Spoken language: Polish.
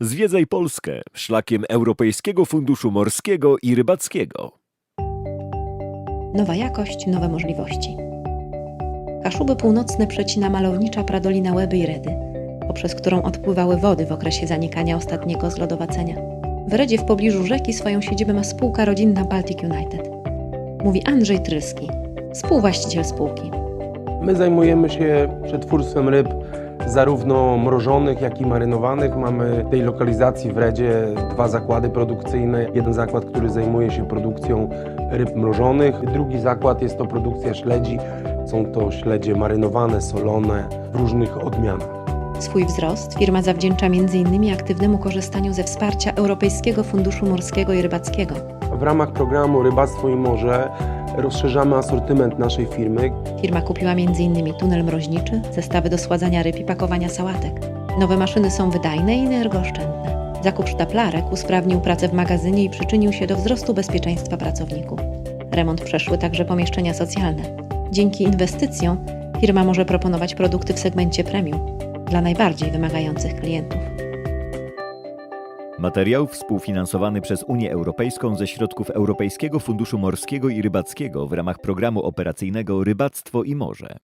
Zwiedzaj Polskę szlakiem Europejskiego Funduszu Morskiego i Rybackiego. Nowa jakość, nowe możliwości. Kaszuby północne przecina malownicza Pradolina Łeby i Redy, poprzez którą odpływały wody w okresie zanikania ostatniego zlodowacenia. W Redzie w pobliżu rzeki swoją siedzibę ma spółka rodzinna Baltic United. Mówi Andrzej Trylski, współwłaściciel spółki. My zajmujemy się przetwórstwem ryb zarówno mrożonych, jak i marynowanych. Mamy w tej lokalizacji w Redzie dwa zakłady produkcyjne. Jeden zakład, który zajmuje się produkcją ryb mrożonych. Drugi zakład jest to produkcja śledzi. Są to śledzie marynowane, solone w różnych odmianach. Swój wzrost firma zawdzięcza m.in. aktywnemu korzystaniu ze wsparcia Europejskiego Funduszu Morskiego i Rybackiego. W ramach programu Rybactwo i Morze rozszerzamy asortyment naszej firmy. Firma kupiła m.in. tunel mroźniczy, zestawy do sładzania ryb i pakowania sałatek. Nowe maszyny są wydajne i energooszczędne. Zakup sztaplarek usprawnił pracę w magazynie i przyczynił się do wzrostu bezpieczeństwa pracowników. Remont przeszły także pomieszczenia socjalne. Dzięki inwestycjom firma może proponować produkty w segmencie premium dla najbardziej wymagających klientów. Materiał współfinansowany przez Unię Europejską ze środków Europejskiego Funduszu Morskiego i Rybackiego w ramach programu operacyjnego Rybactwo i Morze.